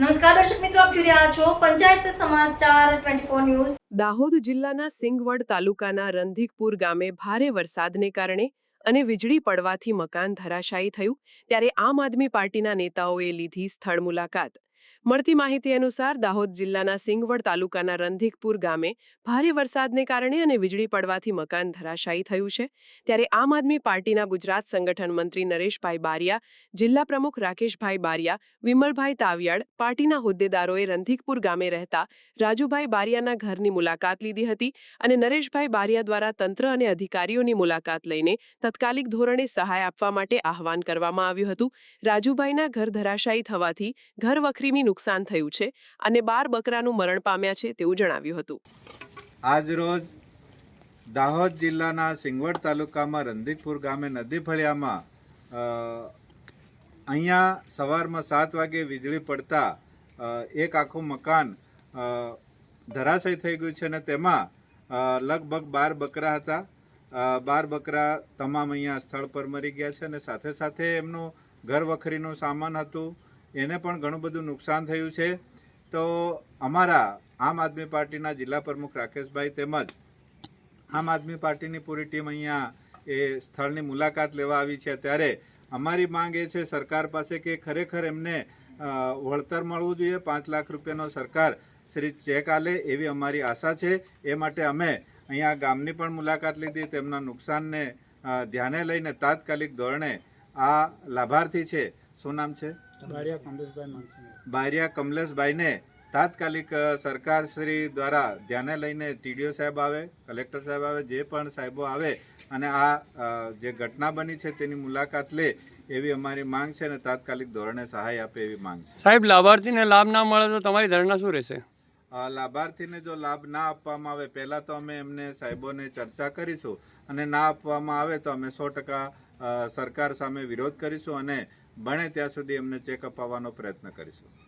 નમસ્કાર દર્શક મિત્રો, આપ જોઈ રહ્યા છો પંચાયત સમાચાર 24 ન્યૂઝ. દાહોદ જિલ્લાના સિંગવડ તાલુકાના રંધીકપુર ગામે ભારે વરસાદને કારણે અને વીજળી પડવાથી મકાન ધરાશાયી થયું. ત્યારે આમ આદમી પાર્ટીના નેતાઓએ લીધી સ્થળ મુલાકાત. મળતી માહિતી અનુસાર દાહોદ જિલ્લાના સિંગવડ તાલુકાના રંધીકપુર ગામે ભારે વરસાદને કારણે અને વીજળી પડવાથી મકાન ધરાશાયી થયું છે. ત્યારે આમ આદમી પાર્ટીના ગુજરાત સંગઠન મંત્રી નરેશભાઈ બારિયા, જિલ્લા પ્રમુખ રાકેશભાઈ બારિયા, વિમલભાઈ તાવિયાડ પાર્ટીના હોદ્દેદારોએ રંધીકપુર ગામે રહેતા રાજુભાઈ બારિયાના ઘરની મુલાકાત લીધી હતી અને નરેશભાઈ બારિયા દ્વારા તંત્ર અને અધિકારીઓની મુલાકાત લઈને તત્કાલિક ધોરણે સહાય આપવા માટે આહવાન કરવામાં આવ્યું હતું. રાજુભાઈના ઘર ધરાશાયી થવાથી ઘર વખરીની નુકસાન થયું છે અને બાર બકરાનું મરણ પામ્યા છે તેવું જણાવ્યું હતું. આજરોજ દાહોદ જિલ્લાના સિંગવડ તાલુકામાં રંદીકપુર ગામે નદી ફળિયામાં અહીંયા સવારમાં સાત વાગે વીજળી પડતા એક આખું મકાન ધરાશય થઈ ગયું છે અને તેમાં લગભગ બાર બકરા હતા. બાર બકરા તમામ અહીંયા સ્થળ પર મરી ગયા છે અને સાથે સાથે એમનું ઘર વખરીનું સામાન હતું. એને પણ ઘણું બધું નુકસાન થયું છે. તો અમારા આમ આદમી પાર્ટીના જિલ્લા પ્રમુખ રાકેશભાઈ તેમજ આમ આદમી પાર્ટીની પૂરી ટીમ અહીંયા એ સ્થળની મુલાકાત લેવા આવી છે. ત્યારે અમારી માંગ એ છે સરકાર પાસે કે ખરેખર એમને વળતર મળવું જોઈએ. પાંચ લાખ રૂપિયાનો સરકાર શ્રી ચેક આલે એવી અમારી આશા છે. એ માટે અમે અહીંયા ગામની પણ મુલાકાત લીધી. તેમના નુકસાનને ધ્યાને લઈને તાત્કાલિક ધોરણે આ લાભાર્થી છે. શું નામ છે? બારિયા કમલેશભાઈને તાત્કાલિક સરકાર શ્રી દ્વારા ધ્યાને લઈને ટીડીઓ સાહેબ આવે કલેક્ટર સાહેબ આવે જે પણ સાહેબો આવે અને આ જે ઘટના બની છે તેની મુલાકાત લે એવી અમારી માંગ છે અને તાત્કાલિક ધોરણે સહાય આપે એવી માંગ છે. સાહેબ લાભાર્થીને લાભ ના મળે તો તમારી ધરણા શું રહેશે? લાભાર્થીને જો લાભ ના આપવામાં આવે પહેલાં તો અમે એમને સાહેબોને ચર્ચા કરીશું અને ના આપવામાં આવે તો અમે સો ટકા સરકાર સામે વિરોધ કરીશું અને બને ત્યાં સુધી એમને ચેકઅપ આવવાનો પ્રયત્ન કરીશું.